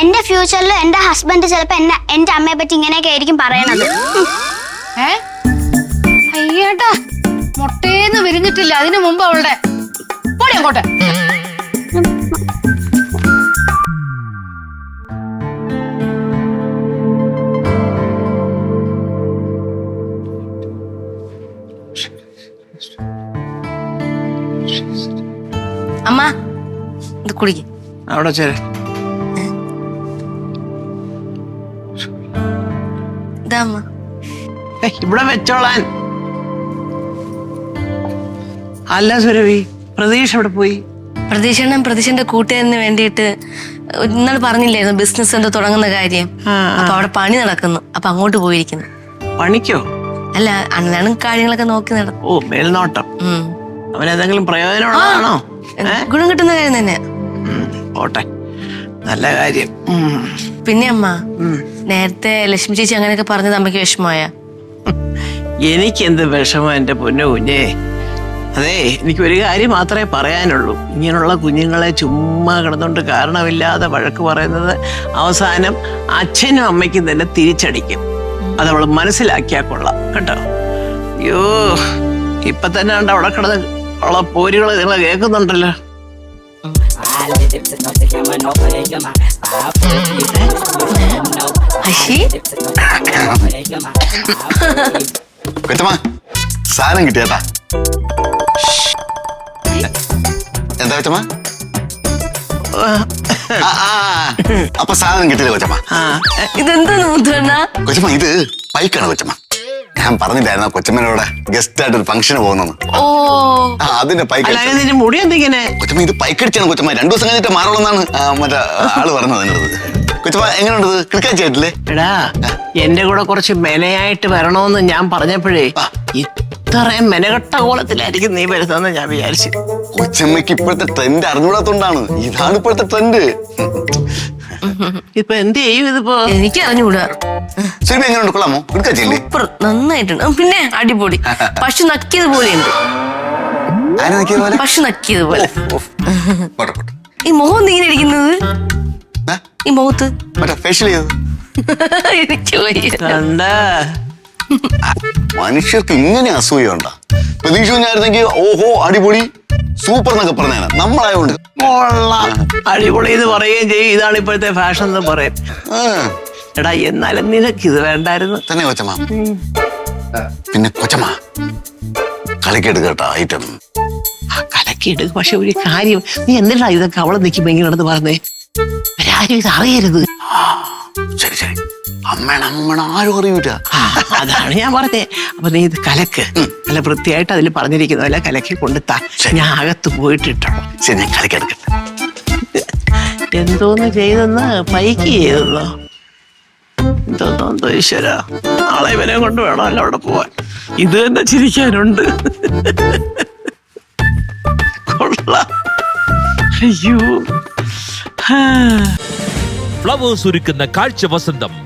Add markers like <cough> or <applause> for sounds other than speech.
എന്റെ ഫ്യൂച്ചറിൽ എന്റെ ഹസ്ബൻഡ് ചിലപ്പോ എന്നെ എന്റെ അമ്മയെ പറ്റി ഇങ്ങനെയൊക്കെ ആയിരിക്കും പറയണത്. ഏ? അയ്യേട്ടാ മുട്ടേന്ന് വിരിഞ്ഞിട്ടില്ല. അതിനു മുമ്പ് അവളുടെ പോടി അങ്ങോട്ട്. അമ്മ ഇത് കുടിക്ക്. അവിടെ ചേരെ. ഇവിടെ വെച്ചോളാൻ. അല്ല സുരവി പ്രതീക്ഷ ഇവിടെ പോയി? പ്രതീക്ഷണം പ്രതീക്ഷന്റെ കൂട്ടുകാരന് വേണ്ടിയിട്ട് ഇന്നലെ പറഞ്ഞില്ലായിരുന്നു ബിസിനസ് എന്തോ തുടങ്ങുന്ന കാര്യം. അപ്പൊ അവിടെ പണി നടക്കുന്നു. അപ്പൊ അങ്ങോട്ട് പോയിരിക്കുന്നു. പണിക്കോ? അല്ല അണ്ണനും കാര്യങ്ങളൊക്കെ നോക്കി നടക്കും ഓ മേൽനോട്ടം. അവനെന്തെങ്കിലും പ്രയോജനമുള്ളതാണോ? ഗുണം കിട്ടുന്ന കാര്യം തന്നെ. പോട്ടെ. നല്ല കാര്യം. പിന്നെ അമ്മ നേരത്തെ ലക്ഷ്മി ചേച്ചി അങ്ങനെയൊക്കെ പറഞ്ഞത് അമ്മയ്ക്ക് വിഷമമായ. എനിക്ക് എന്ത് വിഷമ എന്റെ പൊന്നു കുഞ്ഞേ? അതെ എനിക്ക് ഒരു കാര്യം മാത്രമേ പറയാനുള്ളൂ. ഇങ്ങനെയുള്ള കുഞ്ഞുങ്ങളെ ചുമ്മാ കിടന്നുകൊണ്ട് കാരണമില്ലാതെ വഴക്ക് പറയുന്നത് അവസാനം അച്ഛനും അമ്മയ്ക്കും തന്നെ തിരിച്ചടിക്കും. അത് അവൾ മനസ്സിലാക്കിയാൽ കൊള്ളാം കേട്ടോ? അയ്യോ ഇപ്പൊ തന്നെ ഉണ്ട് അവിടെ കിടന്ന് ഉള്ള പോരുകൾ നിങ്ങൾ കേൾക്കുന്നുണ്ടല്ലോ? കൊച്ചമ്മ സാധനം കിട്ടിയേട്ടാ. എന്താ കൊച്ചമ്മ അപ്പൊ സാധനം കിട്ടിയില്ല കൊച്ചമ്മ. ഇതെന്താണ് കൊച്ചമ്മ ഇത് പൈക്കാണ് കൊച്ചമ്മ. ഞാൻ പറഞ്ഞില്ലായിരുന്നു? കൊച്ചമ്മനോട് ഗസ്റ്റ് ആയിട്ട് ഒരു ഫംഗ്ഷന് പോകുന്നു ഓ. ആ അതിന്റെ പൈക്ക് അല്ല ഇതിന് മുടി എന്തിങ്ങനെ? കൊച്ചമ്മ ഇത് പൈക്കടിച്ചാണ് കൊച്ചമ്മ. രണ്ടു ദിവസം കഴിഞ്ഞിട്ട് മാറണമെന്നാണ് മറ്റേ ആൾ പറഞ്ഞത് അടുത്ത്. കൊച്ചമ്മ എങ്ങനെയുണ്ട് കിടക്കാച്ചായിട്ടില്ലേ എടാ എന്റെ കൂടെ കുറച്ച് മെനയായിട്ട് വരണമെന്ന് ഞാൻ പറഞ്ഞപ്പോഴേ ഇത്രയും മെനകെട്ട കോലത്തിലായിരിക്കും നീ വരുന്നതെന്ന് ഞാൻ വിചാരിച്ചു. കൊച്ചമ്മയ്ക്ക് ഇപ്പോഴത്തെ ട്രെൻഡ് അറിഞ്ഞൂടാത്തോണ്ടാണ് ഇതാണ് ഇപ്പോഴത്തെ ട്രെൻഡ് ഇപ്പൊ എന്ത് ചെയ്യും ഇതിപ്പോ? എനിക്ക് അറിഞ്ഞുകൂടാ എങ്ങനെയുണ്ട് കൊള്ളാമോ? സൂപ്പർ. നന്നായിട്ടുണ്ട്. ഉം, പിന്നെ അടിപൊളി. <laughs> പശു നക്കിയത് പോലെയുണ്ട് ആരെ നോക്കിയ പോലെ പശു നക്കിയത് പോലെ ഓഫ്. പോട്ടെ പോട്ടെ. ഈ മുഖം നീ ഇങ്ങനെ ഇരിക്കുന്നത്? ഏ? ഈ മുഖത്ത്? മറ്റേ ഫേഷ്യൽ ചെയ്തത്? <laughs> എനിക്ക് വയ്യ. കണ്ടാ? മനുഷ്യർക്ക് ഇങ്ങനെ അസൂയ ഉണ്ടാ? പ്രതീക്ഷ ഞാനായിരുന്നെങ്കിൽ ഓഹോ അടിപൊളി. സൂപ്പർ എന്നൊക്കെ പറഞ്ഞാണ് നമ്മളായോണ്ട്. അടിപൊളി എന്ന് പറയുകയും ചെയ്യും. ഇതാണ് ഇപ്പോഴത്തെ ഫാഷൻ എന്ന് പറയും. എടാ എന്നാലും നിനക്ക് ഇത് വേണ്ടായിരുന്നു. തന്നെ കൊച്ചമ്മ. പിന്നെ കൊച്ചമ്മ. കളിക്കെടുക്ക കേട്ടോ ഐറ്റം ആ കലക്കിയിട്. പക്ഷെ ഒരു കാര്യം. നീ എന്തിനാ ഇതൊക്കെ അവളെ നിൽക്കുമ്പോ ഇങ്ങനെ നടന്ന് പറഞ്ഞേ? ആരും ഇത് അറിയരുത്. ശരി ശരി. അമ്മേണ അമ്മണ ആരും അറിയൂല. ആ, അതാണ് ഞാൻ പറഞ്ഞേ. അപ്പൊ നീ ഇത് കലക്ക്. നല്ല വൃത്തിയായിട്ട് അതിൽ പറഞ്ഞിരിക്കുന്ന പോലെ കലക്കി കൊണ്ട് താ ഞാൻ അകത്ത് പോയിട്ടിട്ടോ. ശരി ഞാൻ കലക്കെടുക്കട്ടെ എന്തോന്ന് ചെയ്തെന്ന്? പൈക്ക് ചെയ്തെന്നോ? എന്തോന്നോ എന്തോ ഈശ്വര. നാളെ ഇവനെ കൊണ്ട് വേണമല്ലോ അവിടെ പോവാൻ. ഇത് തന്നെ ചിരിക്കാനുണ്ട്. കൊള്ളാം. അയ്യോ. ഹാ. ഫ്ലവേഴ്സ് ഒരുക്കുന്ന കാഴ്ച വസന്തം.